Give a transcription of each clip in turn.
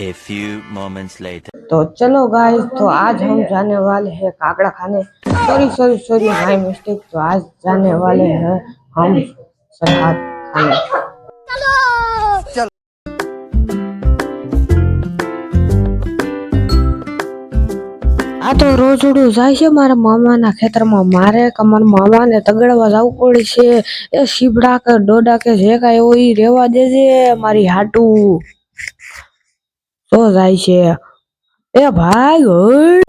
A few moments later. तो चलो guys तो आज हम जाने वाले हैं काकड़ा खाने sorry sorry sorry my mistake तो आज जाने वाले हैं हम सलाद खाने આ તો રોજડું જાય છે મારા મામાના ખેતરમાં મારે કે મારા મામાને તગડવા જવું પડે છે એ શીબડા કે ડોડા કે જે કાંઈ હોય ઈ રેવા દેજે મારી હાટું તો જાય છે. એ ભાઈ ઓય.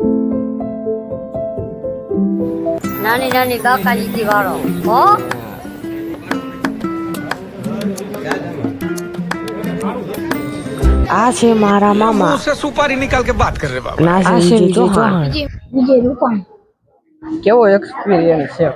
નાની નાની કાકા કાકાજી વાળો હો? આ છે મારા મામા. ઉસે સુપારી નિકાલ કે વાત કર રે બાબા ના છે જો હા વિજય રૂપણ કેવો એક્સપિરિયન્સ છે?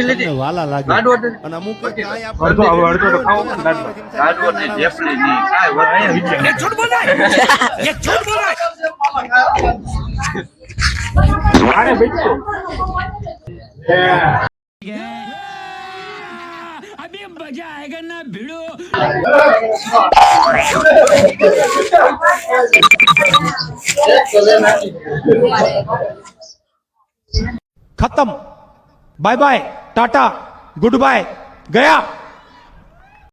વીડિયો વાલા લાગે. અને અમુક मज़ा आएगा ना भिड़ो। खत्म। Bye bye tata good bye गया।